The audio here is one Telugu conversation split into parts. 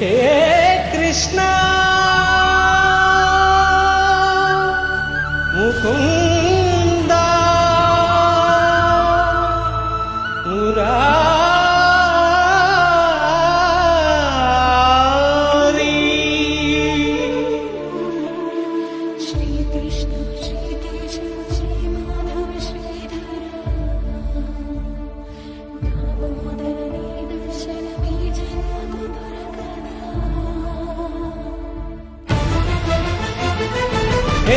హే కృష్ణ ముకుంద మురారి श्री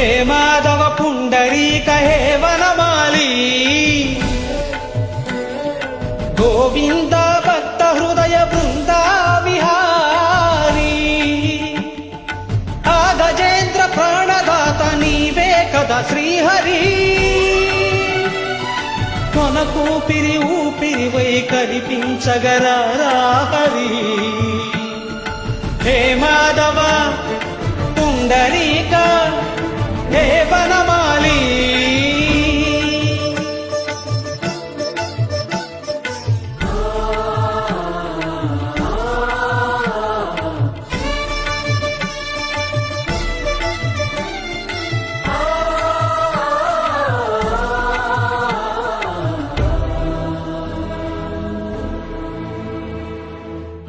హే మాధవ పుండరీక హే వనమాలి. గోవింద భక్త హృదయ బృంద విహారీ. ఆ గజేంద్ర ప్రాణదాత నీవే కదా శ్రీహరి. కొనకు పిరి ఊపిరి వై కనిపించగలరా హరి హే మాధవ పుండరీక హే వనమాలి?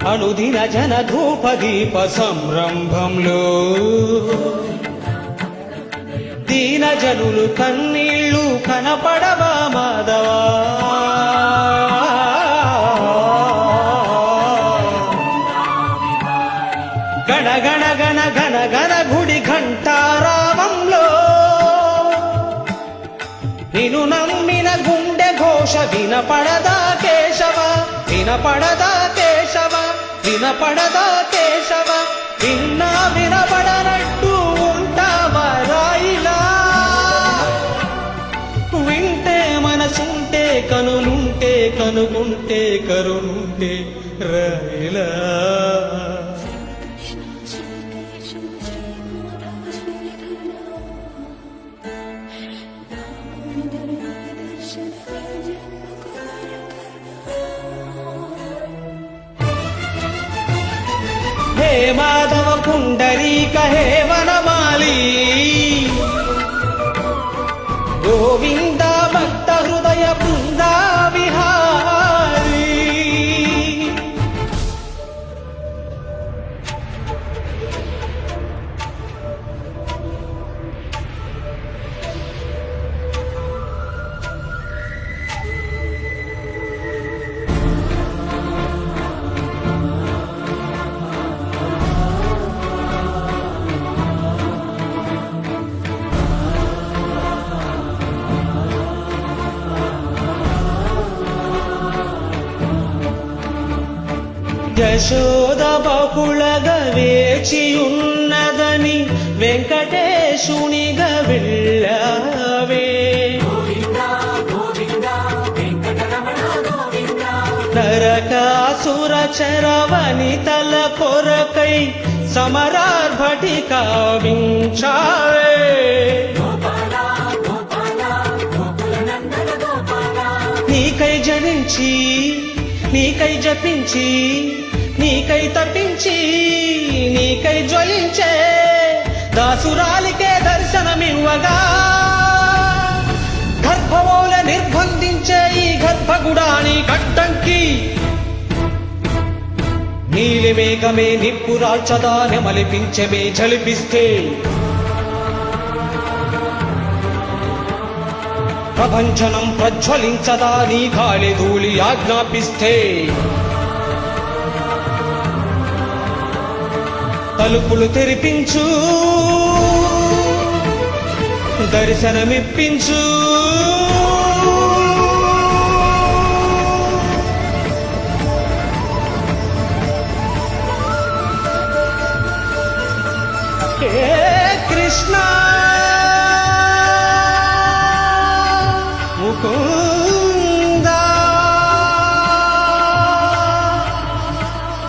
అనుదిన జన ధూప దీప సంరంభంలో దీన జనులు కన్నీళ్ళు కనపడవా మాధవా? గణ గణ గణ గణ గణ గుడి ఘంటారామంలో నిను నమ్మిన గుండె ఘోష వినపడదా కేశవ? వినపడదా కేశవ? వినపడదా కేశవ? విన్నా వినపడదా కరుణుంటే కరుణుంటే రైలా. హే మాధవ పుండరీక హే వన యశోద బహుళగా వేచియున్నదని వెంకటేశునిగా వెళ్ళవే. నరకాసుర చరవని తల కొరకై సమరార్భటి కావించావే. నీకై జనించి నీకై జపించి నీకై తప్పించి నీకై జ్వలించే దాసురాలికే దర్శనమివ్వగా. గర్భమౌల నిర్బంధించే ఈ గర్భగుడాని గడ్డంకి. నీలి మేఘమే నిప్పురాల్చదా నెమలిపించమే జలిపిస్తే ప్రభంజనం ప్రజ్వలించదా నీ గాలి ధూళి ఆజ్ఞాపిస్తే. తలుపులు తెరిపించు. దర్శనమిప్పించు. కృష్ణ! ముకుందా!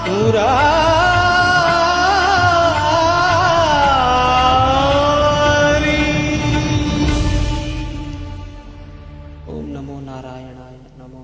మురా ઓમ નમો નારાયણાય નમો